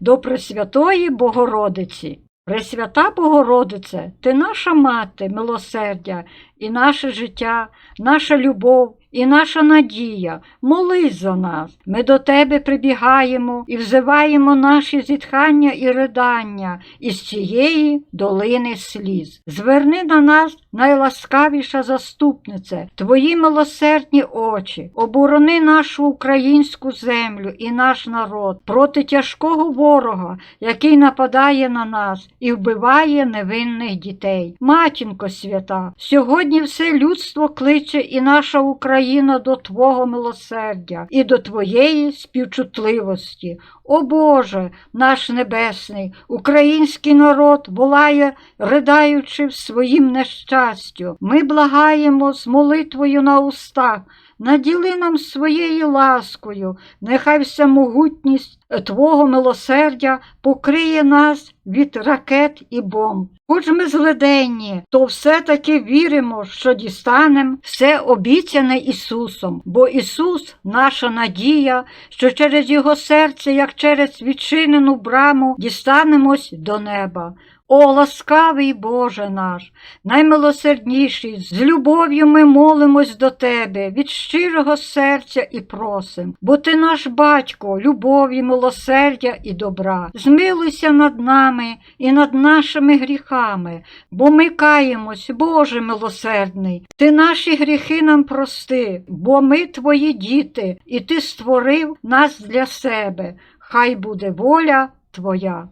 до Пресвятої Богородиці. Пресвята Богородице, ти наша мати, милосердя, і наше життя, наша любов і наша надія. Молись за нас. Ми до тебе прибігаємо і взиваємо наші зітхання і ридання із цієї долини сліз. Зверни на нас, найласкавіша заступнице, твої милосердні очі, оборони нашу українську землю і наш народ проти тяжкого ворога, який нападає на нас і вбиває невинних дітей. Матінко свята, сьогодні все людство кличе і наша Україна до Твого милосердя і до Твоєї співчутливості. О Боже, наш небесний, український народ волає, ридаючи в своїм нещастю. Ми благаємо з молитвою на устах. Наділи нам своєю ласкою, нехай вся могутність Твого милосердя покриє нас від ракет і бомб. Хоч ми злиденні, то все-таки віримо, що дістанем все обіцяне Ісусом, бо Ісус наша надія, що через Його серце, як через відчинену браму, дістанемось до неба. О, ласкавий Боже наш, наймилосердніший, з любов'ю ми молимось до Тебе від щирого серця і просим, бо Ти наш батько, любові, милосердя і добра. Змилуйся над нами і над нашими гріхами, бо ми каємось, Боже милосердний. Ти наші гріхи нам прости, бо ми Твої діти, і Ти створив нас для себе. Хай буде воля Твоя.